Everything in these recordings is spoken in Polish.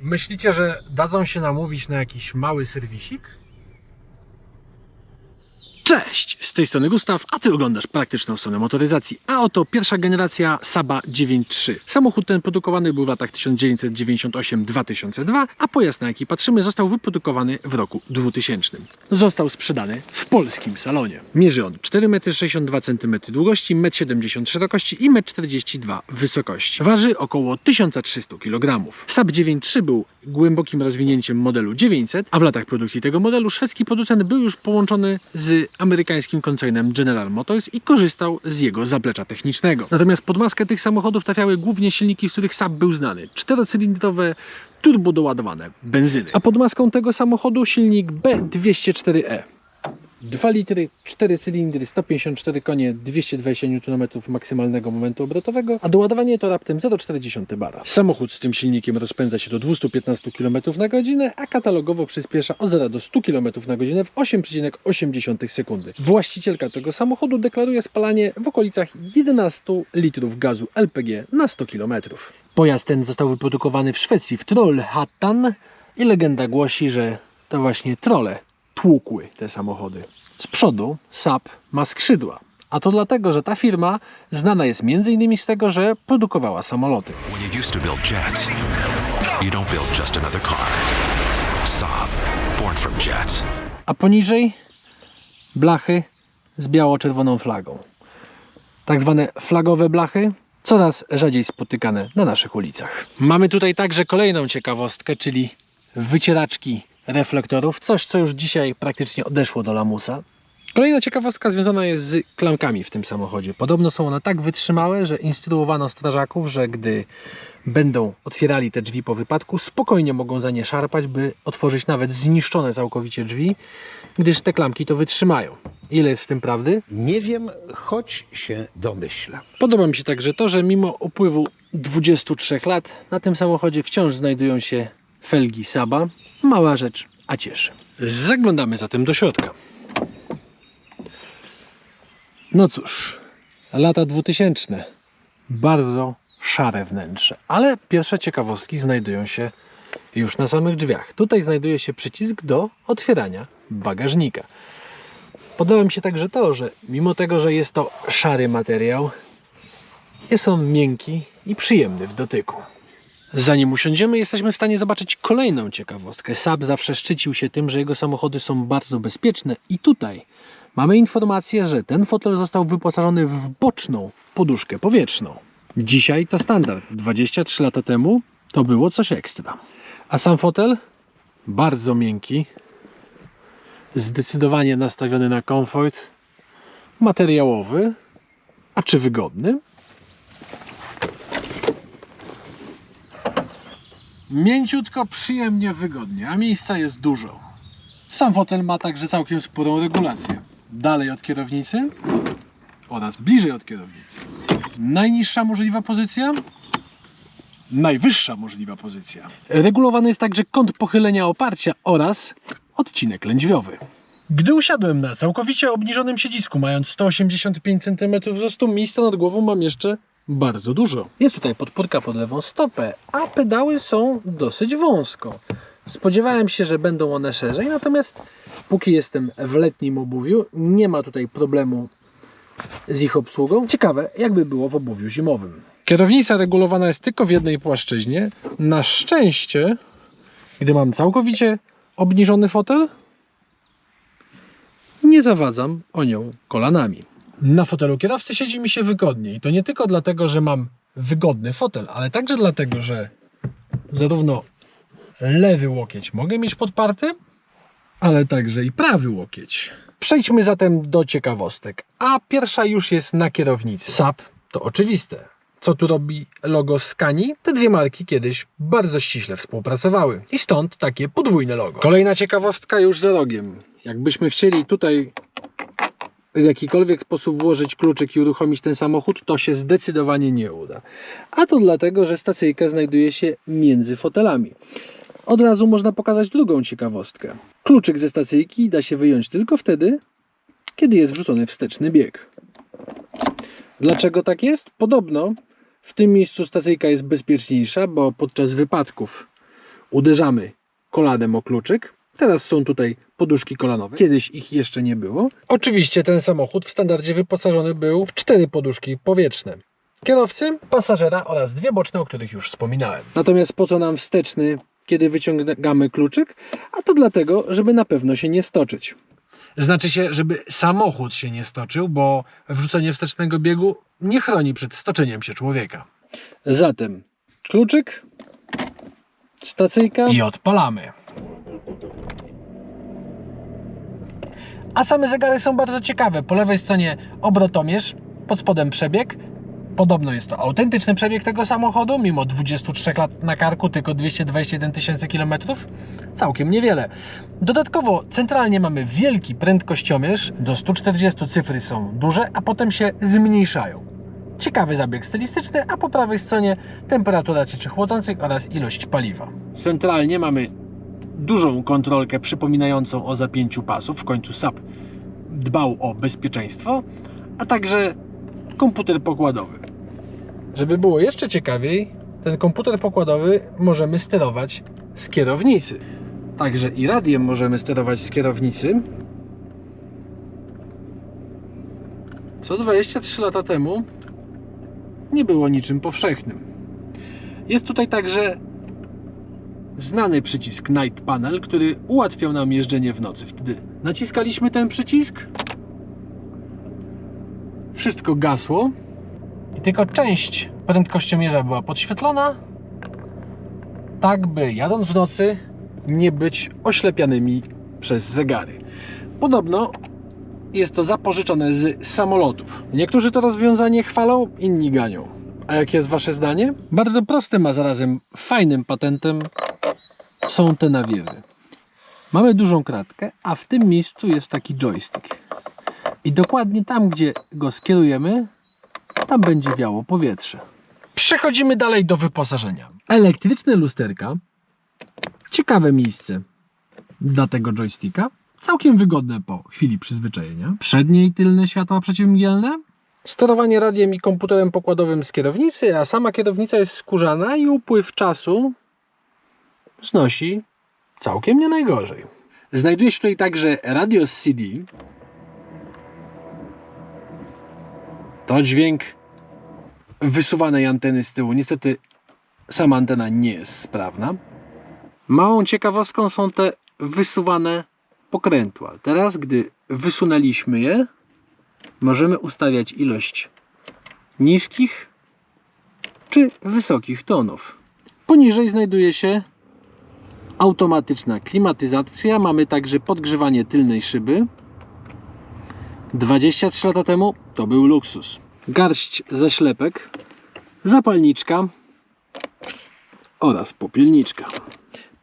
Myślicie, że dadzą się namówić na jakiś mały serwisik? Cześć, z tej strony Gustaw, a ty oglądasz praktyczną stronę motoryzacji. A oto pierwsza generacja Saba 9.3. Samochód ten produkowany był w latach 1998-2002, a pojazd na jaki patrzymy został wyprodukowany w roku 2000. Został sprzedany w polskim salonie. Mierzy on 4,62 m długości, 1,70 m szerokości i 1,42 m wysokości. Waży około 1300 kg. Sab 9.3 był głębokim rozwinięciem modelu 900, a w latach produkcji tego modelu szwedzki producent był już połączony z amerykańskim koncernem General Motors i korzystał z jego zaplecza technicznego. Natomiast pod maskę tych samochodów trafiały głównie silniki, z których Saab był znany. Czterocylindrowe, turbo doładowane benzyny. A pod maską tego samochodu silnik B204E. 2 litry, 4 cylindry, 154 konie, 220 Nm maksymalnego momentu obrotowego, a doładowanie to raptem 0,4 bara. Samochód z tym silnikiem rozpędza się do 215 km na godzinę, a katalogowo przyspiesza od 0 do 100 km na godzinę w 8,8 sekundy. Właścicielka tego samochodu deklaruje spalanie w okolicach 11 litrów gazu LPG na 100 km. Pojazd ten został wyprodukowany w Szwecji w Trollhättan i legenda głosi, że to właśnie trolle tłukły te samochody. Z przodu Saab ma skrzydła. A to dlatego, że ta firma znana jest m.in. z tego, że produkowała samoloty. Jets. Saab. A poniżej blachy z biało-czerwoną flagą. Tak zwane flagowe blachy, coraz rzadziej spotykane na naszych ulicach. Mamy tutaj także kolejną ciekawostkę, czyli wycieraczki reflektorów, coś co już dzisiaj praktycznie odeszło do lamusa. Kolejna ciekawostka związana jest z klamkami w tym samochodzie. Podobno są one tak wytrzymałe, że instruowano strażaków, że gdy będą otwierali te drzwi po wypadku, spokojnie mogą za nie szarpać, by otworzyć nawet zniszczone całkowicie drzwi, gdyż te klamki to wytrzymają. Ile jest w tym prawdy? Nie wiem, choć się domyślam. Podoba mi się także to, że mimo upływu 23 lat na tym samochodzie wciąż znajdują się felgi Saba. Mała rzecz, a cieszy. Zaglądamy zatem do środka. No cóż, lata 2000. Bardzo szare wnętrze, ale pierwsze ciekawostki znajdują się już na samych drzwiach. Tutaj znajduje się przycisk do otwierania bagażnika. Podoba mi się także to, że mimo tego, że jest to szary materiał, jest on miękki i przyjemny w dotyku. Zanim usiądziemy, jesteśmy w stanie zobaczyć kolejną ciekawostkę. Saab zawsze szczycił się tym, że jego samochody są bardzo bezpieczne i tutaj mamy informację, że ten fotel został wyposażony w boczną poduszkę powietrzną. Dzisiaj to standard. 23 lata temu to było coś ekstra. A sam fotel bardzo miękki, zdecydowanie nastawiony na komfort materiałowy. A czy wygodny? Mięciutko, przyjemnie, wygodnie, a miejsca jest dużo. Sam fotel ma także całkiem sporą regulację. Dalej od kierownicy oraz bliżej od kierownicy. Najniższa możliwa pozycja, najwyższa możliwa pozycja. Regulowany jest także kąt pochylenia oparcia oraz odcinek lędźwiowy. Gdy usiadłem na całkowicie obniżonym siedzisku, mając 185 cm wzrostu, miejsca nad głową mam jeszcze bardzo dużo. Jest tutaj podpórka pod lewą stopę, a pedały są dosyć wąsko. Spodziewałem się, że będą one szerzej, natomiast póki jestem w letnim obuwiu, nie ma tutaj problemu z ich obsługą. Ciekawe, jakby było w obuwiu zimowym. Kierownica regulowana jest tylko w jednej płaszczyźnie. Na szczęście, gdy mam całkowicie obniżony fotel, nie zawadzam o nią kolanami. Na fotelu kierowcy siedzi mi się wygodniej. To nie tylko dlatego, że mam wygodny fotel, ale także dlatego, że zarówno lewy łokieć mogę mieć podparty, ale także i prawy łokieć. Przejdźmy zatem do ciekawostek. A pierwsza już jest na kierownicy. SAP to oczywiste. Co tu robi logo Scani? Te dwie marki kiedyś bardzo ściśle współpracowały i stąd takie podwójne logo. Kolejna ciekawostka już za rogiem. Jakbyśmy chcieli tutaj w jakikolwiek sposób włożyć kluczyk i uruchomić ten samochód, to się zdecydowanie nie uda. A to dlatego, że stacyjka znajduje się między fotelami. Od razu można pokazać drugą ciekawostkę. Kluczyk ze stacyjki da się wyjąć tylko wtedy, kiedy jest wrzucony wsteczny bieg. Dlaczego tak jest? Podobno w tym miejscu stacyjka jest bezpieczniejsza, bo podczas wypadków Uderzamy kolanem o kluczyk. Teraz są tutaj poduszki kolanowe. Kiedyś ich jeszcze nie było. Oczywiście ten samochód w standardzie wyposażony był w cztery poduszki powietrzne. Kierowcy, pasażera oraz dwie boczne, o których już wspominałem. Natomiast po co nam wsteczny, kiedy wyciągamy kluczyk? A to dlatego, żeby na pewno się nie stoczyć. Znaczy się, żeby samochód się nie stoczył, bo wrzucenie wstecznego biegu nie chroni przed stoczeniem się człowieka. Zatem kluczyk, stacyjka i odpalamy. A same zegary są bardzo ciekawe. Po lewej stronie obrotomierz, pod spodem przebieg. Podobno jest to autentyczny przebieg tego samochodu, mimo 23 lat na karku, tylko 221 tysięcy kilometrów. Całkiem niewiele. Dodatkowo centralnie mamy wielki prędkościomierz, do 140 cyfry są duże, a potem się zmniejszają. Ciekawy zabieg stylistyczny, a po prawej stronie temperatura cieczy chłodzących oraz ilość paliwa. Centralnie mamy dużą kontrolkę przypominającą o zapięciu pasów. W końcu SAP dbał o bezpieczeństwo, a także komputer pokładowy. Żeby było jeszcze ciekawiej, ten komputer pokładowy możemy sterować z kierownicy. Także i radiem możemy sterować z kierownicy. Co 23 lata temu nie było niczym powszechnym. Jest tutaj także znany przycisk Night Panel, który ułatwiał nam jeżdżenie w nocy. Wtedy naciskaliśmy ten przycisk, wszystko gasło i tylko część prędkościomierza była podświetlona, tak by jadąc w nocy nie być oślepianymi przez zegary. Podobno jest to zapożyczone z samolotów. Niektórzy to rozwiązanie chwalą, inni ganią. A jakie jest Wasze zdanie? Bardzo prostym, a zarazem fajnym patentem są te nawiewy. Mamy dużą kratkę, a w tym miejscu jest taki joystick. I dokładnie tam, gdzie go skierujemy, tam będzie wiało powietrze. Przechodzimy dalej do wyposażenia. Elektryczne lusterka. Ciekawe miejsce dla tego joysticka. Całkiem wygodne po chwili przyzwyczajenia. Przednie i tylne światła przeciwmgielne. Sterowanie radiem i komputerem pokładowym z kierownicy, a sama kierownica jest skórzana i upływ czasu znosi całkiem nie najgorzej. Znajduje się tutaj także radio z CD. To dźwięk wysuwanej anteny z tyłu. Niestety sama antena nie jest sprawna. Małą ciekawostką są te wysuwane pokrętła. Teraz, gdy wysunęliśmy je, możemy ustawiać ilość niskich czy wysokich tonów. Poniżej znajduje się automatyczna klimatyzacja. Mamy także podgrzewanie tylnej szyby. 23 lata temu to był luksus. Garść zaślepek, zapalniczka oraz popielniczka.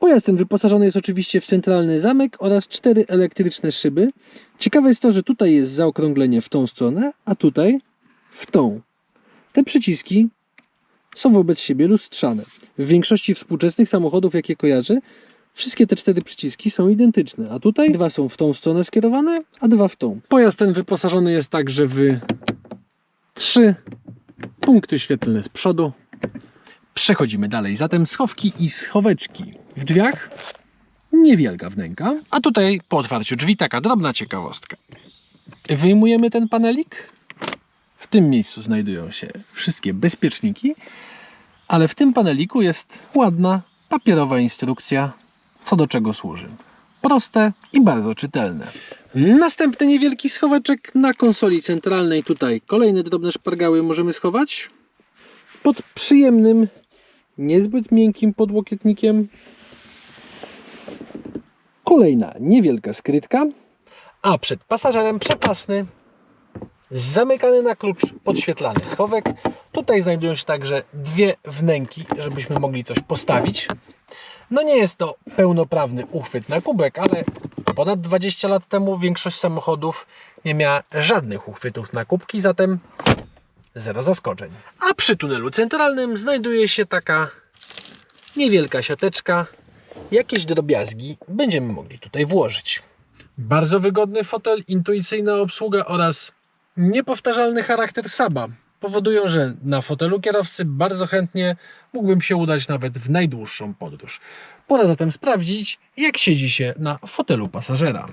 Pojazd ten wyposażony jest oczywiście w centralny zamek oraz cztery elektryczne szyby. Ciekawe jest to, że tutaj jest zaokrąglenie w tą stronę, a tutaj w tą. Te przyciski są wobec siebie lustrzane. W większości współczesnych samochodów, jakie kojarzę, wszystkie te cztery przyciski są identyczne, a tutaj dwa są w tą stronę skierowane, a dwa w tą. Pojazd ten wyposażony jest także w trzy punkty świetlne z przodu. Przechodzimy dalej. Zatem schowki i schoweczki. W drzwiach niewielka wnęka, a tutaj po otwarciu drzwi taka drobna ciekawostka. Wyjmujemy ten panelik. W tym miejscu znajdują się wszystkie bezpieczniki, ale w tym paneliku jest ładna papierowa instrukcja, co do czego służy. Proste i bardzo czytelne. Następny niewielki schoweczek na konsoli centralnej. Tutaj kolejne drobne szpargały możemy schować. Pod przyjemnym, niezbyt miękkim podłokietnikiem. Kolejna niewielka skrytka. A przed pasażerem przepasny, zamykany na klucz, podświetlany schowek. Tutaj znajdują się także dwie wnęki, żebyśmy mogli coś postawić. No nie jest to pełnoprawny uchwyt na kubek, ale ponad 20 lat temu większość samochodów nie miała żadnych uchwytów na kubki, zatem zero zaskoczeń. A przy tunelu centralnym znajduje się taka niewielka siateczka. Jakieś drobiazgi będziemy mogli tutaj włożyć. Bardzo wygodny fotel, intuicyjna obsługa oraz niepowtarzalny charakter Saba. powodują, że na fotelu kierowcy bardzo chętnie mógłbym się udać nawet w najdłuższą podróż. Pora zatem sprawdzić, jak siedzi się na fotelu pasażera.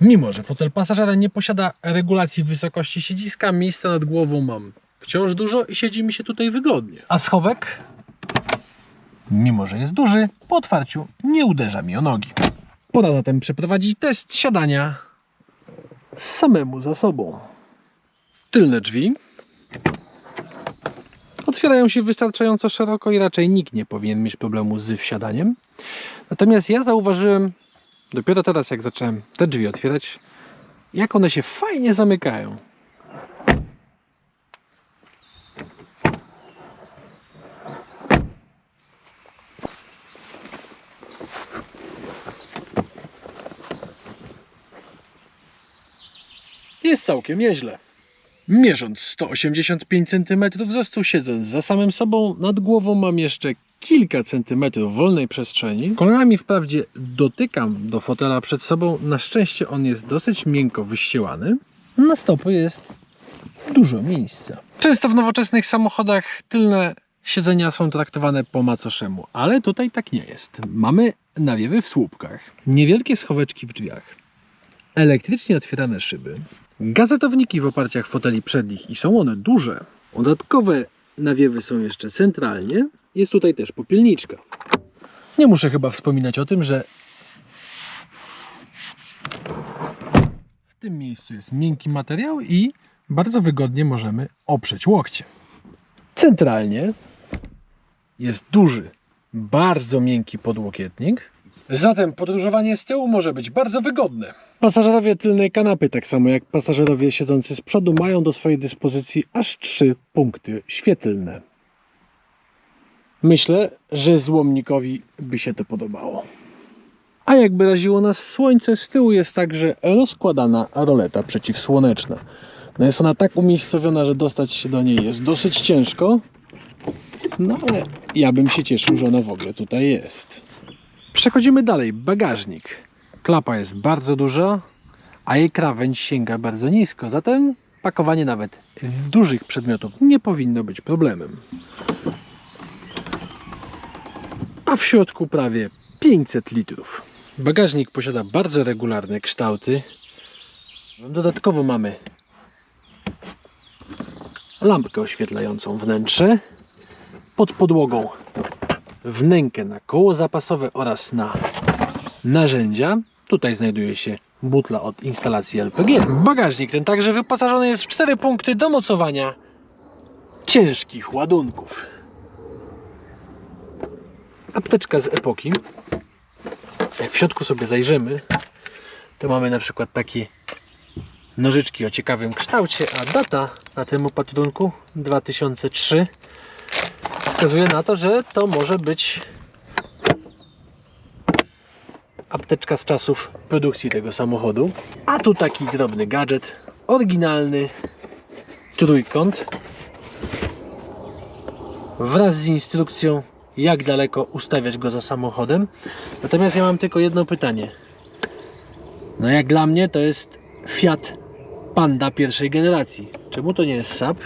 Mimo, że fotel pasażera nie posiada regulacji wysokości siedziska, miejsca nad głową mam wciąż dużo i siedzi mi się tutaj wygodnie. A schowek, mimo że jest duży, po otwarciu nie uderza mi o nogi. Pora zatem przeprowadzić test siadania samemu za sobą. Tylne drzwi otwierają się wystarczająco szeroko i raczej nikt nie powinien mieć problemu z wsiadaniem. Natomiast ja zauważyłem dopiero teraz, jak zacząłem te drzwi otwierać, jak one się fajnie zamykają. Jest całkiem nieźle. Mierząc 185 cm wzrostu, siedząc za samym sobą, nad głową mam jeszcze kilka centymetrów wolnej przestrzeni. Kolanami wprawdzie dotykam do fotela przed sobą. Na szczęście on jest dosyć miękko wyścielany. Na stopy jest dużo miejsca. Często w nowoczesnych samochodach tylne siedzenia są traktowane po macoszemu, ale tutaj tak nie jest. Mamy nawiewy w słupkach, niewielkie schoweczki w drzwiach, elektrycznie otwierane szyby, gazetowniki w oparciach foteli przednich i są one duże. Dodatkowe nawiewy są jeszcze centralnie. Jest tutaj też popielniczka. Nie muszę chyba wspominać o tym, że w tym miejscu jest miękki materiał i bardzo wygodnie możemy oprzeć łokcie. Centralnie jest duży, bardzo miękki podłokietnik. Zatem podróżowanie z tyłu może być bardzo wygodne. Pasażerowie tylnej kanapy, tak samo jak pasażerowie siedzący z przodu, mają do swojej dyspozycji aż trzy punkty świetlne. Myślę, że złomnikowi by się to podobało. A jakby raziło nas słońce, z tyłu jest także rozkładana roleta przeciwsłoneczna. No jest ona tak umiejscowiona, że dostać się do niej jest dosyć ciężko. No ale ja bym się cieszył, że ona w ogóle tutaj jest. Przechodzimy dalej. Bagażnik. Klapa jest bardzo duża, a jej krawędź sięga bardzo nisko. Zatem pakowanie nawet dużych przedmiotów nie powinno być problemem. A w środku prawie 500 litrów. Bagażnik posiada bardzo regularne kształty. Dodatkowo mamy lampkę oświetlającą wnętrze. Pod podłogą wnękę na koło zapasowe oraz na narzędzia. Tutaj znajduje się butla od instalacji LPG. Bagażnik ten także wyposażony jest w cztery punkty do mocowania ciężkich ładunków. Apteczka z epoki. Jak w środku sobie zajrzymy, to mamy na przykład takie nożyczki o ciekawym kształcie, a data na tym opatrunku 2003 wskazuje na to, że to może być apteczka z czasów produkcji tego samochodu. A tu taki drobny gadżet, oryginalny trójkąt wraz z instrukcją jak daleko ustawiać go za samochodem. Natomiast ja mam tylko jedno pytanie. No jak dla mnie to jest Fiat Panda pierwszej generacji. Czemu to nie jest Saab?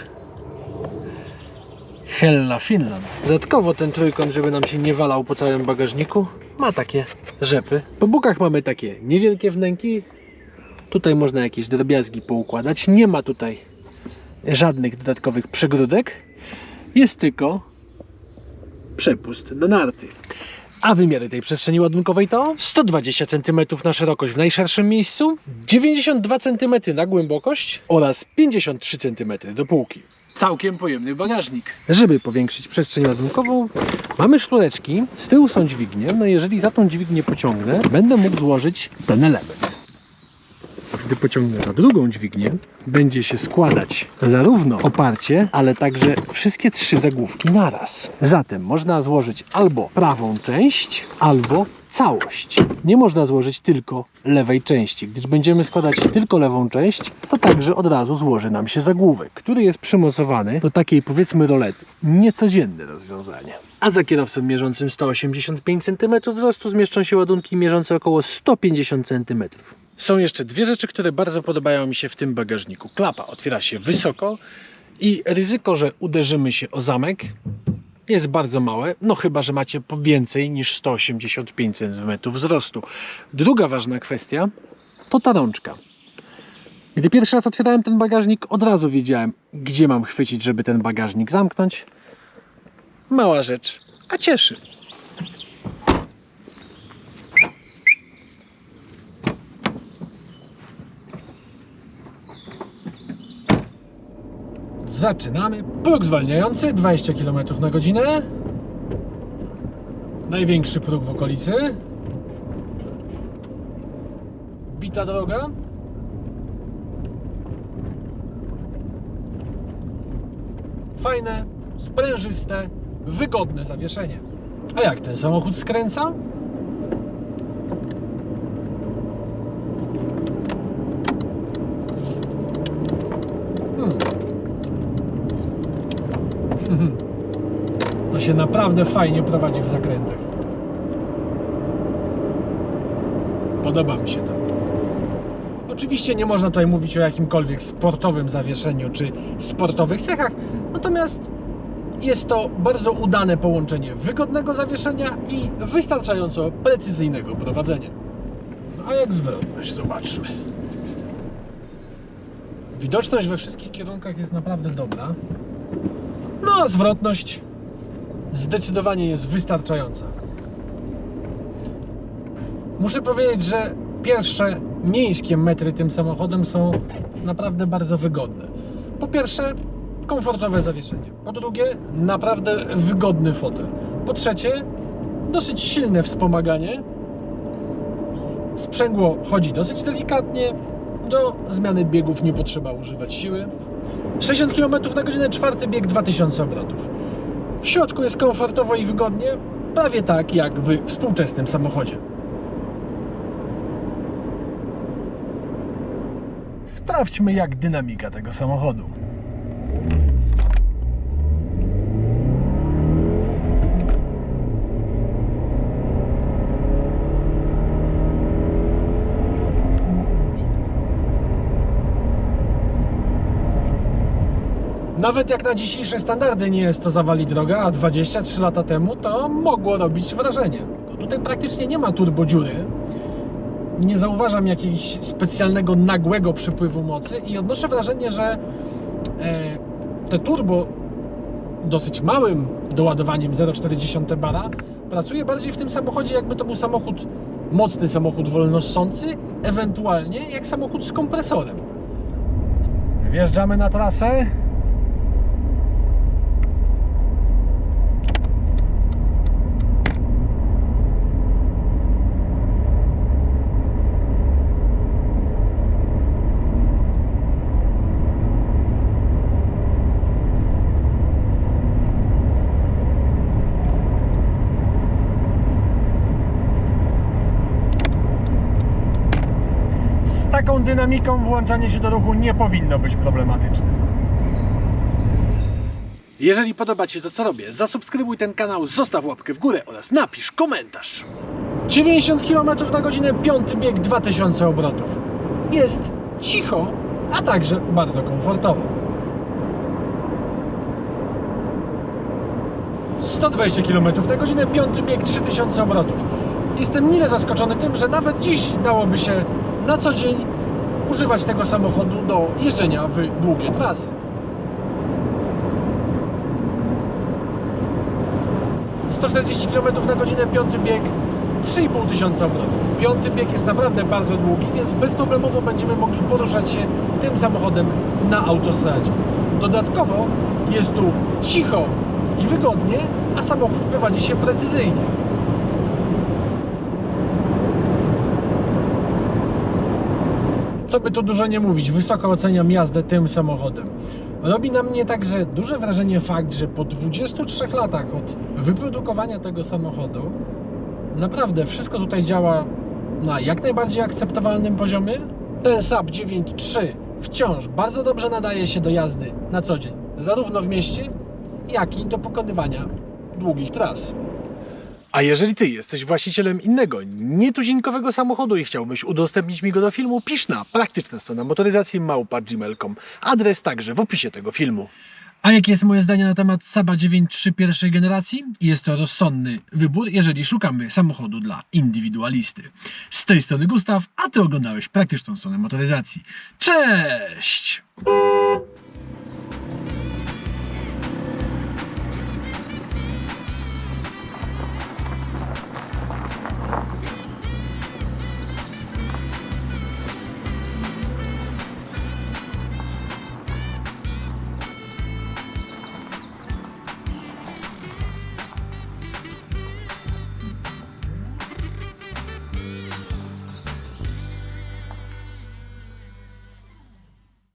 Hella Finland. Dodatkowo ten trójkąt, żeby nam się nie walał po całym bagażniku, ma takie rzepy. Po bokach mamy takie niewielkie wnęki. Tutaj można jakieś drobiazgi poukładać. Nie ma tutaj żadnych dodatkowych przegródek. Jest tylko przepust na narty. A wymiary tej przestrzeni ładunkowej to 120 cm na szerokość w najszerszym miejscu, 92 cm na głębokość oraz 53 cm do półki. Całkiem pojemny bagażnik. Żeby powiększyć przestrzeń ładunkową, mamy sztureczki, z tyłu są dźwignie, no jeżeli za tą dźwignię pociągnę, będę mógł złożyć ten element. Gdy pociągnę za drugą dźwignię, będzie się składać zarówno oparcie, ale także wszystkie trzy zagłówki naraz. Zatem można złożyć albo prawą część, albo całość. Nie można złożyć tylko lewej części. Gdyż będziemy składać tylko lewą część, to także od razu złoży nam się zagłówek, który jest przymocowany do takiej powiedzmy rolety. Niecodzienne rozwiązanie. A za kierowcą mierzącym 185 cm wzrostu zmieszczą się ładunki mierzące około 150 cm. Są jeszcze dwie rzeczy, które bardzo podobają mi się w tym bagażniku. Klapa otwiera się wysoko I ryzyko, że uderzymy się o zamek jest bardzo małe, no chyba, że macie więcej niż 185 cm wzrostu. Druga ważna kwestia to ta rączka. Gdy pierwszy raz otwierałem ten bagażnik, od razu wiedziałem, gdzie mam chwycić, żeby ten bagażnik zamknąć. Mała rzecz, a cieszy. Zaczynamy. Próg zwalniający 20 km na godzinę. Największy próg w okolicy. Bita droga. Fajne, sprężyste, wygodne zawieszenie. A jak ten samochód skręca? To się naprawdę fajnie prowadzi w zakrętach. Podoba mi się to. Oczywiście nie można tutaj mówić o jakimkolwiek sportowym zawieszeniu czy sportowych cechach, natomiast jest to bardzo udane połączenie wygodnego zawieszenia i wystarczająco precyzyjnego prowadzenia. No a jak zwrotność? Zobaczmy. Widoczność we wszystkich kierunkach jest naprawdę dobra. No a zwrotność zdecydowanie jest wystarczająca. Muszę powiedzieć, że pierwsze miejskie metry tym samochodem są naprawdę bardzo wygodne. Po pierwsze, komfortowe zawieszenie. Po drugie, naprawdę wygodny fotel. Po trzecie, dosyć silne wspomaganie. Sprzęgło chodzi dosyć delikatnie. Do zmiany biegów nie potrzeba używać siły. 60 km na godzinę, czwarty bieg 2000 obrotów. W środku jest komfortowo i wygodnie, prawie tak jak w współczesnym samochodzie. Sprawdźmy, jak dynamika tego samochodu. Nawet jak na dzisiejsze standardy nie jest to zawali droga, a 23 lata temu to mogło robić wrażenie. Tutaj praktycznie nie ma turbodziury. Nie zauważam jakiegoś specjalnego nagłego przypływu mocy i odnoszę wrażenie, że e, te turbo dosyć małym doładowaniem 0,4 bara pracuje bardziej w tym samochodzie, jakby to był samochód, mocny samochód wolnossący, ewentualnie jak samochód z kompresorem. Wjeżdżamy na trasę. Dynamiką włączanie się do ruchu nie powinno być problematyczne. Jeżeli podoba Ci się to, co robię, zasubskrybuj ten kanał, zostaw łapkę w górę oraz napisz komentarz. 90 km na godzinę, piąty bieg, 2000 obrotów. Jest cicho, a także bardzo komfortowo. 120 km na godzinę, piąty bieg, 3000 obrotów. Jestem mile zaskoczony tym, że nawet dziś dałoby się na co dzień używać tego samochodu do jeżdżenia w długie trasy. 140 km na godzinę, piąty bieg, 3,5 tysiąca obrotów. Piąty bieg jest naprawdę bardzo długi, więc bezproblemowo będziemy mogli poruszać się tym samochodem na autostradzie. Dodatkowo jest tu cicho i wygodnie, a samochód prowadzi się precyzyjnie. Co by tu dużo nie mówić, wysoko oceniam jazdę tym samochodem. Robi na mnie także duże wrażenie fakt, że po 23 latach od wyprodukowania tego samochodu naprawdę wszystko tutaj działa na jak najbardziej akceptowalnym poziomie. Ten Saab 9.3 wciąż bardzo dobrze nadaje się do jazdy na co dzień, zarówno w mieście, jak i do pokonywania długich tras. A jeżeli ty jesteś właścicielem innego, nietuzinkowego samochodu i chciałbyś udostępnić mi go do filmu, pisz na praktyczna strona motoryzacji małpa.gmail.com. Adres także w opisie tego filmu. A jakie jest moje zdanie na temat Saba 9.3 pierwszej generacji? Jest to rozsądny wybór, jeżeli szukamy samochodu dla indywidualisty. Z tej strony Gustaw, a ty oglądałeś praktyczną stronę motoryzacji. Cześć!